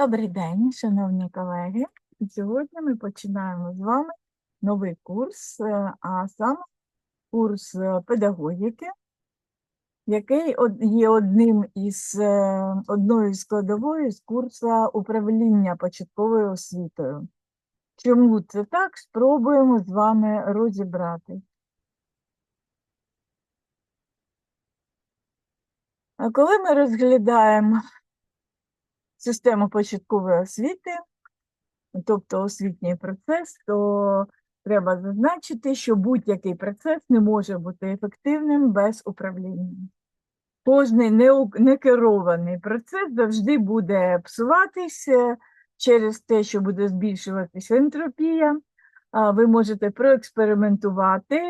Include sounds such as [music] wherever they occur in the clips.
Добрий день, шановні колеги. Сьогодні ми починаємо з вами новий курс, е, а саме курс е, педагогіки, який є одним із е, одною складовою з курсу управління початковою освітою. Чому це так? Спробуємо з вами розібрати. Коли ми розглядаємо систему початкової освіти, тобто освітній процес, то треба зазначити, що будь-який процес не може бути ефективним без управління. Кожний некерований процес завжди буде псуватися через те, що буде збільшуватися ентропія. Ви можете проекспериментувати,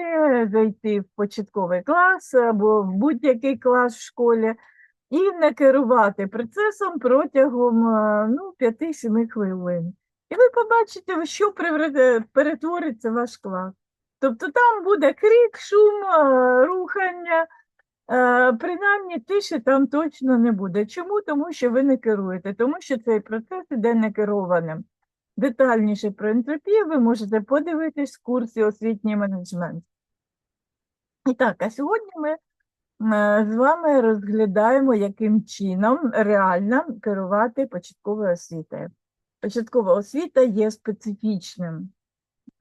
зайти в початковий клас або в будь-який клас в школі і не керувати процесом протягом е, ну, 5-7 хвилин. І ви побачите, що перетвориться ваш клас. Тобто там буде крик, шум, е, рухання, е, принаймні тиші там точно не буде. Чому? Тому що ви не керуєте, тому що цей процес іде некерованим. Детальніше про ентропію ви можете подивитись в курсі освітній менеджмент. І так, а сьогодні ми е, з вами розглядаємо, яким чином реально керувати початковою освітою. Початкова освіта є специфічним,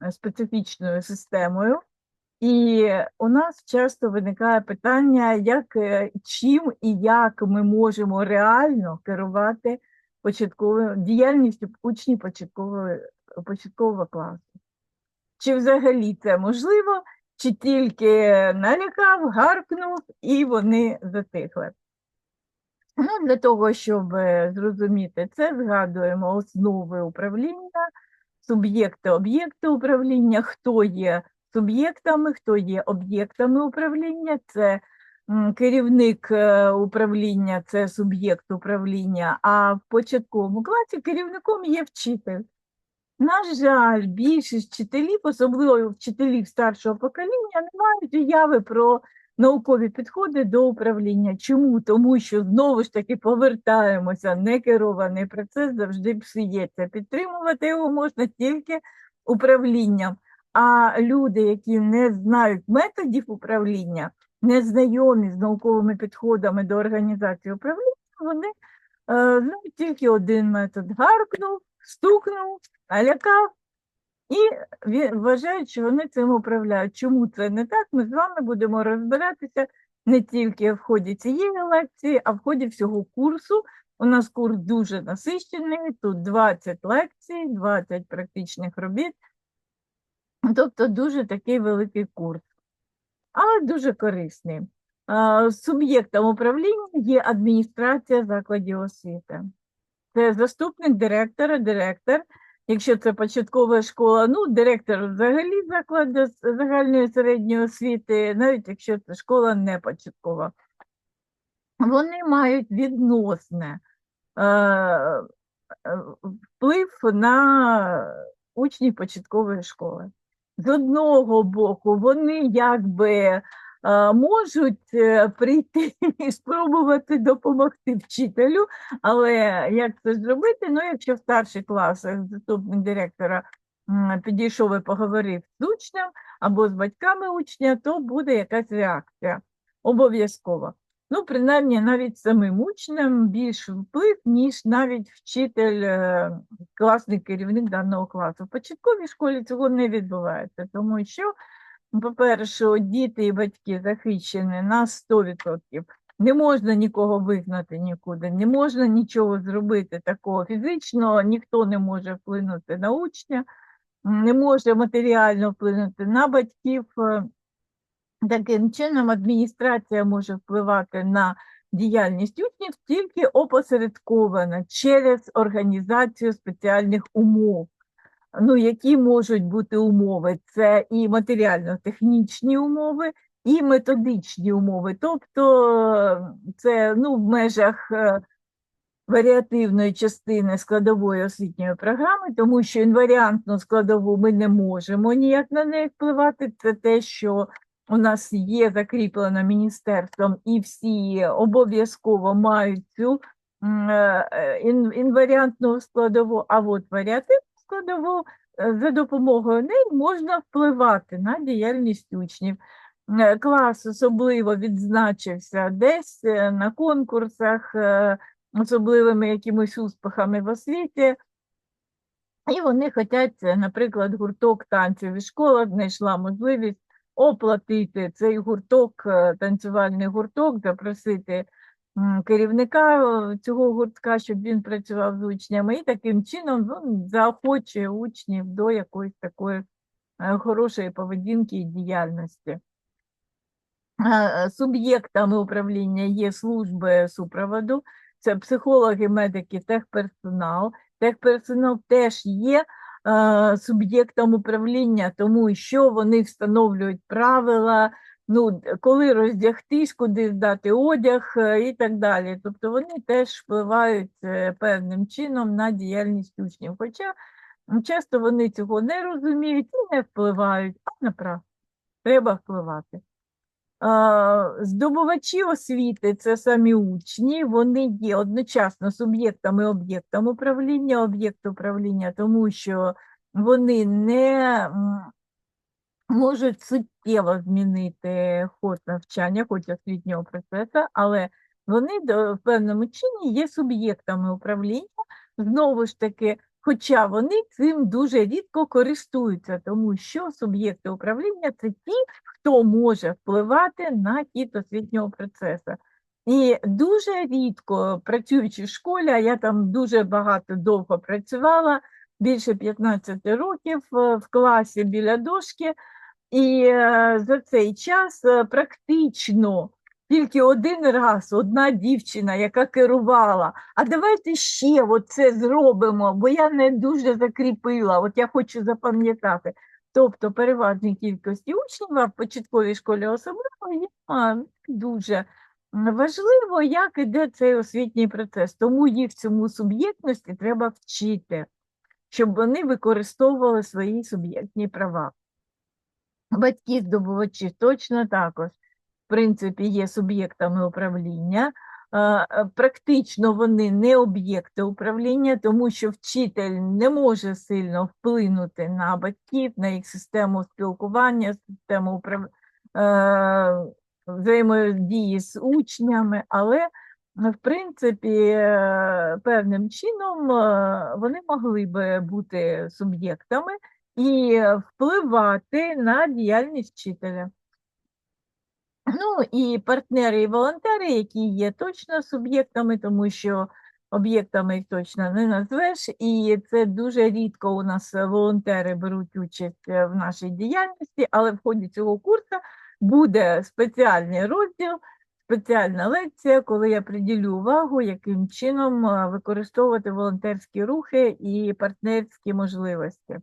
е, специфічною системою, і у нас часто виникає питання, як, е, чим і як ми можемо реально керувати початковою діяльністю учнів початкової, початкового класу. Чи взагалі це можливо, чи тільки налякав, гаркнув і вони затихли. Ну, для того, щоб е, зрозуміти це, згадуємо основи управління, суб'єкти, об'єкти управління, хто є суб'єктами, хто є об'єктами управління, це керівник е, управління, це суб'єкт управління, а в початковому класі керівником є вчитель. На жаль, більшість вчителів, особливо вчителів старшого покоління, не мають уяви про наукові підходи до управління. Чому? Тому що знову ж таки повертаємося, некерований процес завжди псується. Підтримувати його можна тільки управлінням. А люди, які не знають методів управління, не знайомі з науковими підходами до організації управління, вони е, знають тільки один метод: гаркнув, стукнув, налякав і вважають, що вони цим управляють. Чому це не так? Ми з вами будемо розбиратися не тільки в ході цієї лекції, а в ході всього курсу. У нас курс дуже насичений, тут 20 лекцій, 20 практичних робіт. Тобто дуже такий великий курс, але дуже корисний. Суб'єктом управління є адміністрація закладів освіти. Це заступник директора, директор. Якщо це початкова школа, ну, директор взагалі закладу загальної середньої освіти, навіть якщо це школа не початкова. Вони мають відносне е, вплив на учнів початкової школи. З одного боку, вони якби можуть е, прийти [laughs] і спробувати допомогти вчителю, але як це зробити? Ну, якщо в старших класах заступник директора підійшов і поговорив з учнем або з батьками учня, то буде якась реакція обов'язково. Ну, принаймні, навіть самим учням більш вплив, ніж навіть вчитель, е, класний керівник даного класу. В початковій школі цього не відбувається, тому що, по-перше, діти і батьки захищені на 100%. Не можна нікого вигнати нікуди, не можна нічого зробити такого фізично, ніхто не може вплинути на учня, не може матеріально вплинути на батьків. е, Таким чином, адміністрація може впливати на діяльність учнів тільки опосередковано через організацію спеціальних умов. Ну, які можуть бути умови? Це і матеріально-технічні умови, і методичні умови. Тобто це ну, в межах е, варіативної частини складової освітньої програми, тому що інваріантну складову ми не можемо ніяк на неї впливати. Це те, що у нас є закріплено міністерством, і всі обов'язково мають цю е, ін- інваріантну складову, а от варіативну складову е, за допомогою неї можна впливати на діяльність учнів. Е, Клас особливо відзначився десь е, на конкурсах, особливими якимись успіхами в освіті. І вони хочуть, наприклад, гурток танців і школа знайшла можливість оплатити цей гурток, танцювальний гурток, запросити керівника е, цього гуртка, щоб він працював з учнями, і таким чином ну, заохочує учнів до якоїсь такої е, хорошої поведінки і діяльності. Е, Суб'єктами управління є служби супроводу, це психологи, медики, техперсонал. Техперсонал теж є суб'єктом управління, тому що вони встановлюють правила, ну, коли роздягтись, куди здати одяг е, і так далі. Тобто вони теж впливають е, певним чином на діяльність учнів. Хоча часто вони цього не розуміють і не впливають, а направ треба впливати. Здобувачі освіти це самі учні, вони є одночасно суб'єктами об'єктом управління, об'єкт управління, тому що вони не можуть суттєво змінити ход навчання, хоч освітнього процесу, але вони в певному чині є суб'єктами управління. Знову ж таки, хоча вони цим дуже рідко користуються, тому що суб'єкти управління це ті, хто може впливати на хід освітнього процесу. І дуже рідко працюючи в школі, а я там дуже багато довго працювала, більше 15 років е, в класі біля дошки, і е, за цей час е, практично тільки один раз одна дівчина, яка керувала, а давайте ще це зробимо, бо я не дуже закріпила, от я хочу запам'ятати. Тобто переважній кількості учнів, в початковій школі особливо є дуже важливо, як іде цей освітній процес. Тому їх цьому суб'єктності треба вчити, щоб вони використовували свої суб'єктні права. Батьки здобувачі точно також, в принципі, є суб'єктами управління. Практично вони не об'єкти управління, тому що вчитель не може сильно вплинути на батьків, на їх систему спілкування, систему управ... е, взаємодії з учнями, але в принципі, е, певним чином е, вони могли би бути суб'єктами і впливати на діяльність вчителя. Ну і партнери і волонтери, які є точно суб'єктами, тому що об'єктами їх точно не назвеш, і це дуже рідко у нас волонтери беруть участь в нашій діяльності, але в ході цього курсу буде спеціальний розділ, спеціальна лекція, коли я приділю увагу, яким чином використовувати волонтерські рухи і партнерські можливості.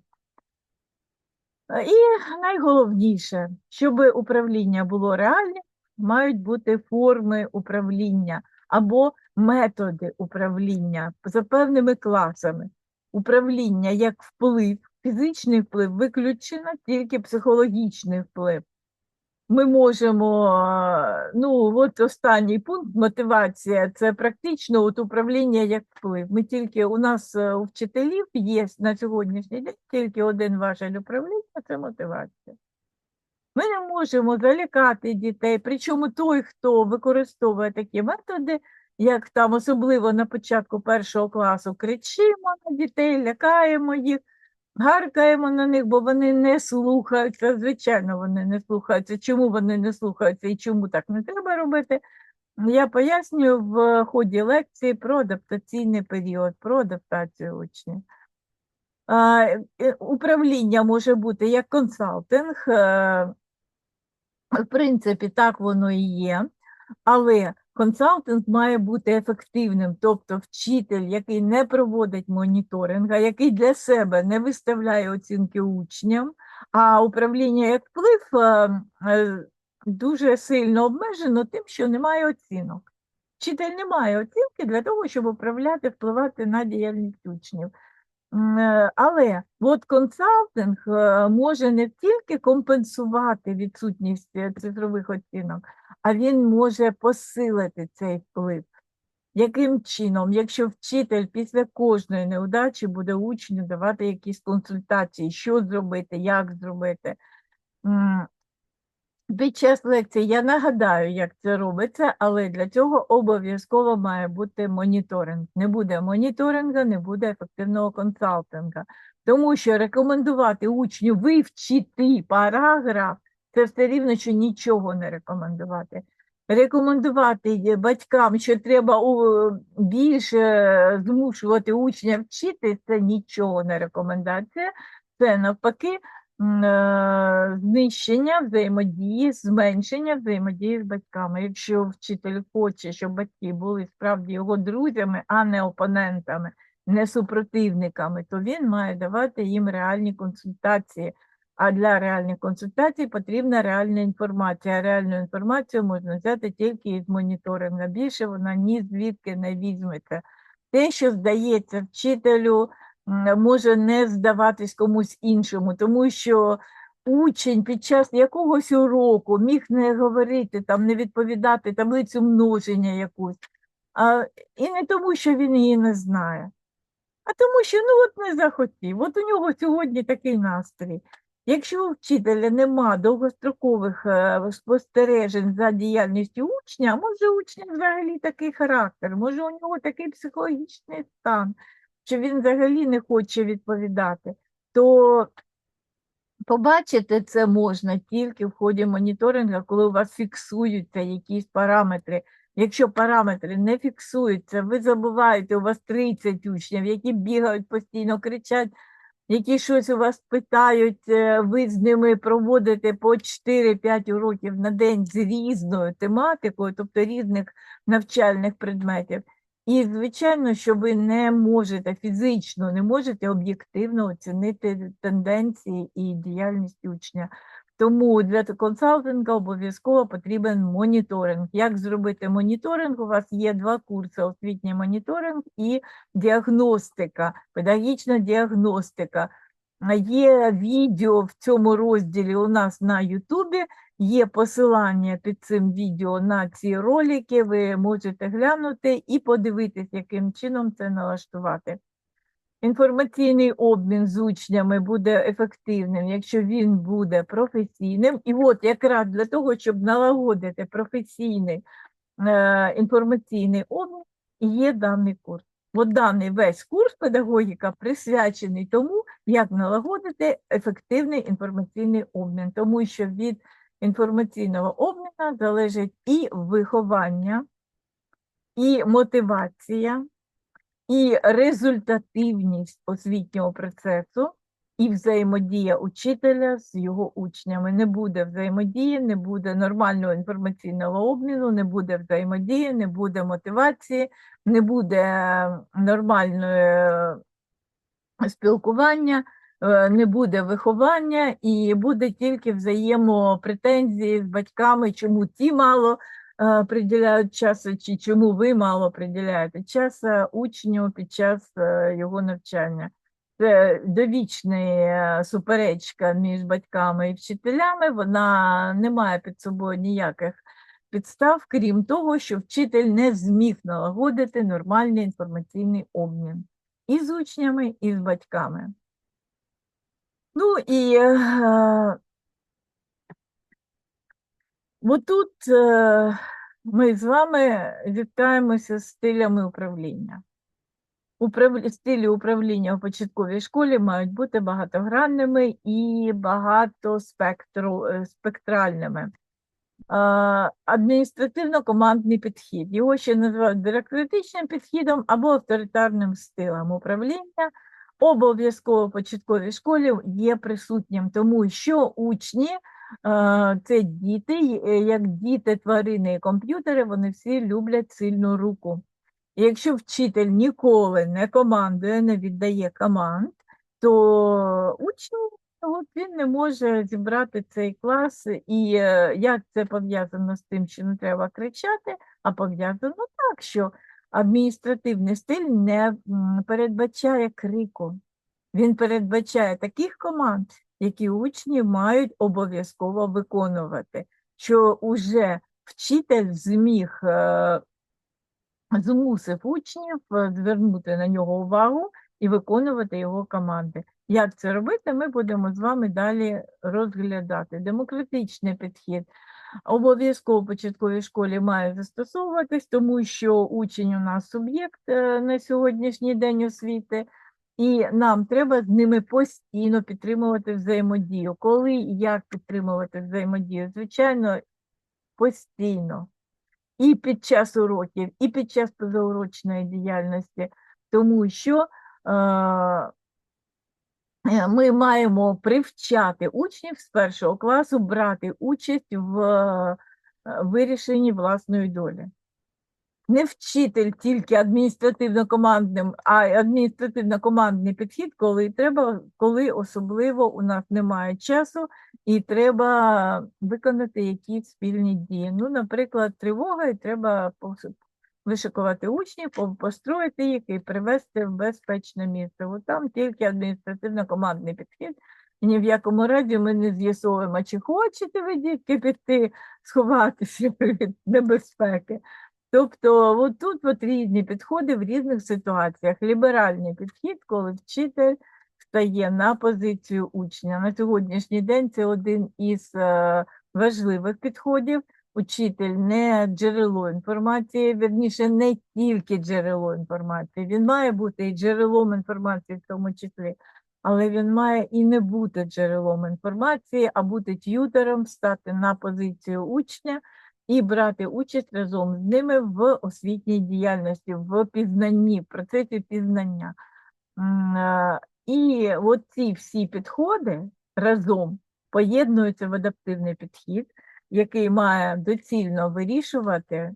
І найголовніше, щоб управління було реальним, мають бути форми управління або методи управління за певними класами. Управління як вплив, фізичний вплив виключено, тільки психологічний вплив. Ми можемо, е, ну от останній пункт, мотивація, це практично от управління як вплив. Ми тільки у нас е, у вчителів є на сьогоднішній день тільки один важель управління це мотивація. Ми не можемо залякати дітей, причому той, хто використовує такі методи, як там особливо на початку першого класу, кричимо на дітей, лякаємо їх, гаркаємо на них, бо вони не слухаються. Звичайно, вони не слухаються. Чому вони не слухаються і чому так не треба робити? Я пояснюю в ході лекції про адаптаційний період, про адаптацію учнів. Управління може бути як консалтинг, е, в принципі, так воно і є, але консалтинг має бути ефективним, тобто вчитель, який не проводить моніторинга, який для себе не виставляє оцінки учням, а управління як вплив е, е, дуже сильно обмежено тим, що немає оцінок. Вчитель не має оцінки для того, щоб управляти, впливати на діяльність учнів. Е, Але от консалтинг е, може не тільки компенсувати відсутність е, цифрових оцінок, а він може посилити цей вплив. Яким чином, якщо вчитель після кожної неудачі буде учню давати якісь консультації, що зробити, як зробити. Під час лекції я нагадаю, як це робиться, але для цього обов'язково має бути моніторинг. Не буде моніторингу, не буде ефективного консалтинга. Тому що рекомендувати учню вивчити параграф це все рівно, що нічого не рекомендувати. Рекомендувати батькам, що треба більше змушувати учня вчити, це нічого не рекомендація. Це навпаки е, знищення взаємодії, зменшення взаємодії з батьками. Якщо вчитель хоче, щоб батьки були справді його друзями, а не опонентами, не супротивниками, то він має давати їм реальні консультації. А для реальних консультацій потрібна реальна інформація. Реальну інформацію можна взяти тільки із моніторингу. Більше вона ні звідки не візьметься. Те, що здається вчителю, може не здаватись комусь іншому, тому що учень під час якогось уроку міг не говорити, там, не відповідати таблицю множення якусь, а, і не тому, що він її не знає, а тому, що ну от не захотів. От у нього сьогодні такий настрій. Якщо у вчителя нема довгострокових е, спостережень за діяльністю учня, може учня взагалі такий характер, може у нього такий психологічний стан, що він взагалі не хоче відповідати, то побачити це можна тільки в ході моніторингу, коли у вас фіксуються якісь параметри. Якщо параметри не фіксуються, ви забуваєте, у вас 30 учнів, які бігають постійно, кричать, які щось у вас питають, е, ви з ними проводите по 4-5 уроків на день з різною тематикою, тобто різних навчальних предметів. І, звичайно, що ви не можете фізично, не можете об'єктивно оцінити тенденції і діяльність учня. Тому для консалтинга обов'язково потрібен моніторинг. Як зробити моніторинг? У вас є два курси: освітній моніторинг і діагностика, педагогічна діагностика. Є відео в цьому розділі у нас на Ютубі, є посилання під цим відео на ці ролики. Ви можете глянути і подивитись, яким чином це налаштувати. Інформаційний обмін з учнями буде ефективним, якщо він буде професійним. І от якраз для того, щоб налагодити професійний е, інформаційний обмін, є даний курс. От даний весь курс педагогіка присвячений тому, як налагодити ефективний інформаційний обмін, тому що від інформаційного обміну залежить і виховання, і мотивація, і результативність освітнього процесу, і взаємодія учителя з його учнями. Не буде взаємодії, не буде нормального інформаційного обміну, не буде взаємодії, не буде мотивації, не буде нормальної спілкування, не буде виховання і буде тільки взаємопретензії з батьками, чому ті мало е, приділяють часу, чи чому ви мало приділяєте часу учню під час е, його навчання. Це довічна е, суперечка між батьками і вчителями, вона не має під собою ніяких підстав, крім того, що вчитель не зміг налагодити нормальний інформаційний обмін і з учнями, і з батьками. Ну і е, отут е, ми з вами зіткаємося з стилями управління. Управлі... Стилі управління у початковій школі мають бути багатогранними і багатоспектру... е, спектральними. Е, Адміністративно-командний підхід. Його ще називають бюрократичним підходом або авторитарним стилем управління. Обов'язково початковій школі є присутнім, тому що учні е, це діти, е, як діти, тварини і комп'ютери, вони всі люблять сильну руку. І якщо вчитель ніколи не командує, не віддає команд, то учень от він не може зібрати цей клас. І е, як це пов'язано з тим, що не треба кричати, а пов'язано так, що адміністративний стиль не передбачає крику. Він передбачає таких команд, які учні мають обов'язково виконувати, що уже вчитель зміг е, змусив учнів е, звернути на нього увагу і виконувати його команди. Як це робити, ми будемо з вами далі розглядати. Демократичний підхід обов'язково початковій школі має застосовуватись, тому що учень у нас суб'єкт е, на сьогоднішній день освіти, і нам треба з ними постійно підтримувати взаємодію. Коли і як підтримувати взаємодію? Звичайно, постійно. І під час уроків, і під час позаурочної діяльності, тому що е, ми маємо привчати учнів з першого класу брати участь в е, вирішенні власної долі. Не вчитель тільки адміністративно-командним, а адміністративно-командний підхід, коли треба, коли особливо у нас немає часу і треба виконати якісь спільні дії. Ну, наприклад, тривога, і треба вишикувати учнів, построїти їх і привести в безпечне місце. От там тільки адміністративно-командний підхід. Ні в якому разі ми не з'ясовуємо, чи хочете ви дітки піти сховатися [laughs] від небезпеки. Тобто, от тут от різні підходи в різних ситуаціях. Ліберальний підхід, коли вчитель стає на позицію учня. На сьогоднішній день це один із е, важливих підходів. Учитель не джерело інформації, вірніше, не тільки джерело інформації. Він має бути і джерелом інформації в тому числі, але він має і не бути джерелом інформації, а бути т'ютером, стати на позицію учня і брати участь разом з ними в освітній діяльності, в пізнанні, в процесі пізнання. Е, І оці всі підходи разом поєднуються в адаптивний підхід, який має доцільно вирішуватися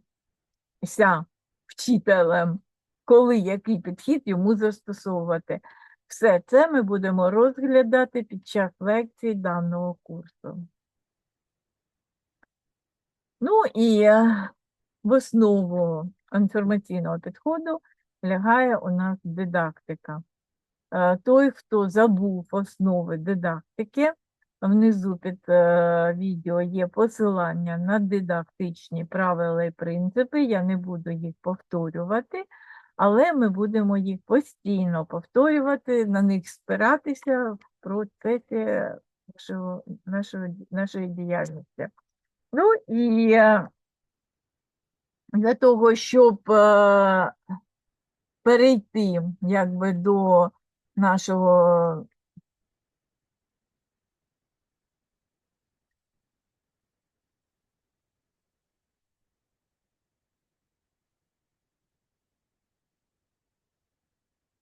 вчителем, коли який підхід йому застосовувати. Все це ми будемо розглядати під час лекцій даного курсу. Ну і е, в основу інформаційного підходу лягає у нас дидактика. Е, Той, хто забув основи дидактики, внизу під е, відео є посилання на дидактичні правила і принципи. Я не буду їх повторювати, але ми будемо їх постійно повторювати, на них спиратися в процесі нашого, нашого, нашої діяльності. Ну і е, для того, щоб е, перейти якби до нашого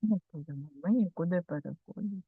не будемо ми нікуди переходити.